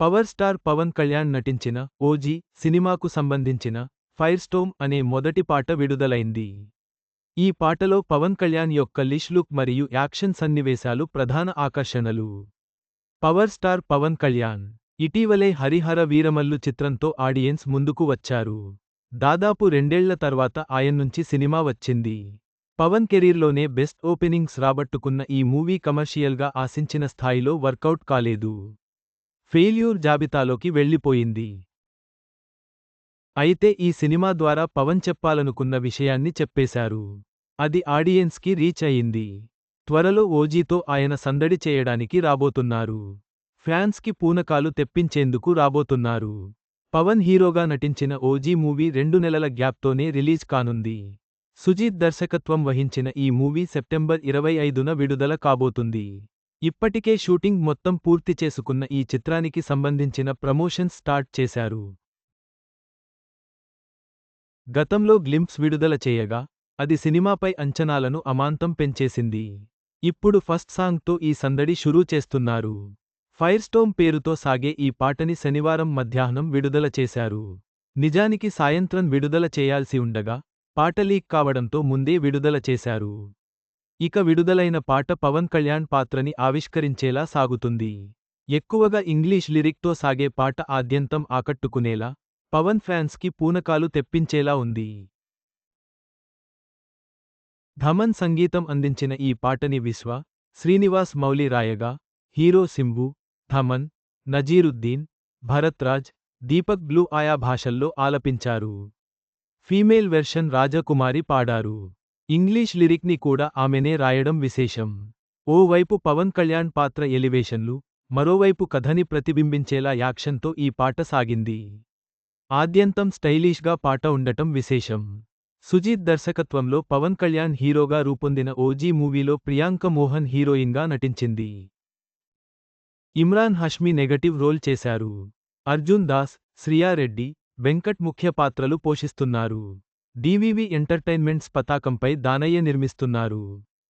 Power star Pawan Kalyan నటించిన OG సినిమాకు సంబంధించిన ఫైర్ స్టోమ్ అనే మొదటి పాట విడుదలైంది. ఈ పాటలో పవన్ కళ్యాణ్ యొక్క లిష్ లుక్ మరియు యాక్షన్ సన్నివేశాలు ప్రధాన ఆకర్షణలు. పవర్ స్టార్ పవన్ కళ్యాణ్ ఇటీవలే హరిహర వీరమల్లు చిత్రంతో ఆడియన్స్ ముందుకు వచ్చారు. దాదాపు రెండేళ్ళ తర్వాత ఆయన్నుంచి సినిమా వచ్చింది. పవన్ కెరీర్లోనే బెస్ట్ ఓపెనింగ్స్ రాబట్టుకున్న ఈ మూవీ కమర్షియల్గా ఆశించిన స్థాయిలో వర్కౌట్ కాలేదు. ఫెయిల్యూర్ జాబితాలోకి వెళ్ళిపోయింది. అయితే ఈ సినిమా ద్వారా పవన్ చెప్పాలనుకున్న విషయాన్ని చెప్పేశారు. అది ఆడియన్స్కి రీచ్ అయింది త్వరలో ఓజీతో ఆయన సందడి చేయడానికి రాబోతున్నారు. ఫ్యాన్స్కి పూనకాలు తెప్పించేందుకు రాబోతున్నారు. పవన్ హీరోగా నటించిన ఓజీ మూవీ రెండు నెలల గ్యాప్తోనే రిలీజ్ కానుంది. సుజీత్ దర్శకత్వం వహించిన ఈ మూవీ సెప్టెంబర్ ఇరవై ఐదున విడుదల కాబోతుంది. ఇప్పటికే షూటింగ్ మొత్తం పూర్తి చేసుకున్న ఈ చిత్రానికి సంబంధించిన ప్రమోషన్స్ స్టార్ట్ చేశారు. గతంలో గ్లింప్స్ విడుదల చేయగా అది సినిమాపై అంచనాలను అమాంతం పెంచేసింది. ఇప్పుడు ఫస్ట్ సాంగ్తో ఈ సందడి షురూ చేస్తున్నారు. ఫైర్ స్టోమ్ పేరుతో సాగే ఈ పాటని శనివారం మధ్యాహ్నం విడుదల చేశారు. నిజానికి సాయంత్రం విడుదల చేయాల్సి ఉండగా పాట లీక్ కావడంతో ముందే విడుదల చేశారు. ఇక విడుదలైన పాట పవన్ కళ్యాణ్ పాత్రని ఆవిష్కరించేలా సాగుతుంది. ఎక్కువగా ఇంగ్లీష్ లిరిక్తో సాగే పాట ఆద్యంతం ఆకట్టుకునేలా పవన్ ఫ్యాన్స్కి పూనకాలు తెప్పించేలా ఉంది. ధమన్ సంగీతం అందించిన ఈ పాటని విశ్వ శ్రీనివాస్ మౌలి రాయగా హీరో సింబు ధమన్ నజీరుద్దీన్ భరత్రాజ్ దీపక్ బ్లూ ఆయా భాషల్లో ఆలపించారు. ఫీమేల్ వెర్షన్ రాజకుమారి పాడారు. ఇంగ్లీష్ లిరిక్ని కూడా ఆమెనే రాయడం విశేషం. ఓవైపు పవన్ కళ్యాణ్ పాత్ర ఎలివేషన్లు మరోవైపు కథని ప్రతిబింబించేలా యాక్షన్తో ఈ పాట సాగింది. ఆద్యంతం స్టైలిష్గా పాట ఉండటం విశేషం. సుజీత్ దర్శకత్వంలో పవన్ కళ్యాణ్ హీరోగా రూపొందిన ఓజీ మూవీలో ప్రియాంక మోహన్ హీరోయిన్గా నటించింది. ఇమ్రాన్ హష్మి నెగటివ్ రోల్ చేశారు. అర్జున్ దాస్ శ్రియారెడ్డి వెంకట్ ముఖ్య పాత్రలు పోషిస్తున్నారు. డివివి ఎంటర్టైన్మెంట్స్ పతాకంపై దానయ్య నిర్మిస్తున్నారు.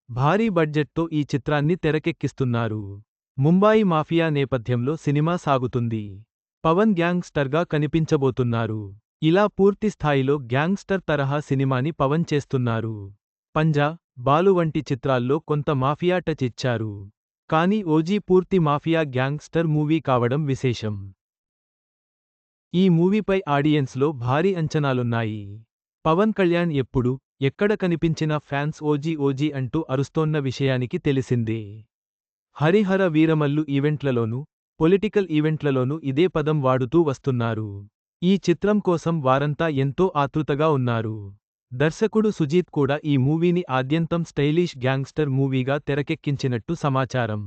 భారీ బడ్జెట్తో ఈ చిత్రాన్ని తెరకెక్కిస్తున్నారు. ముంబాయి మాఫియా నేపథ్యంలో సినిమా సాగుతుంది. పవన్ గ్యాంగ్స్టర్గా కనిపించబోతున్నారు. ఇలా పూర్తి స్థాయిలో గ్యాంగ్స్టర్ తరహా సినిమాని పవన్ చేస్తున్నారు. పంజా బాలు వంటి చిత్రాల్లో కొంత మాఫియా టచ్ ఇచ్చారు. కానీ ఓజీ పూర్తి మాఫియా గ్యాంగ్స్టర్ మూవీ కావడం విశేషం. ఈ మూవీపై ఆడియన్స్లో భారీ అంచనాలున్నాయి. పవన్ కళ్యాణ్ ఎప్పుడు ఎక్కడ కనిపించిన ఫ్యాన్స్ ఓజీ ఓజీ అంటూ అరుస్తోన్న విషయానికి తెలిసిందే. హరిహర వీరమల్లు ఈవెంట్లలోనూ పొలిటికల్ ఈవెంట్లలోనూ ఇదే పదం వాడుతూ వస్తున్నారు. ఈ చిత్రం కోసం వారంతా ఎంతో ఆతృతగా ఉన్నారు. దర్శకుడు సుజీత్ కూడా ఈ మూవీని ఆద్యంతం స్టైలిష్ గ్యాంగ్స్టర్ మూవీగా తెరకెక్కించినట్టు సమాచారం.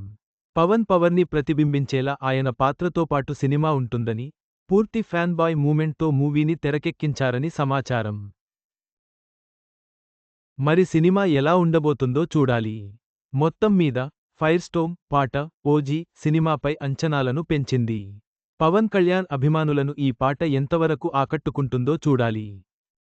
పవన్ పవర్ని ప్రతిబింబించేలా ఆయన పాత్రతో పాటు సినిమా ఉంటుందని పూర్తి ఫ్యాన్ బాయ్ మూమెంట్తో మూవీని తెరకెక్కించారని సమాచారం. మరి సినిమా ఎలా ఉండబోతుందో చూడాలి. మొత్తం మీద ఫైర్ స్టోమ్ పాట ఓజీ సినిమాపై అంచనాలను పెంచింది. పవన్ కళ్యాణ్ అభిమానులను ఈ పాట ఎంతవరకు ఆకట్టుకుంటుందో చూడాలి.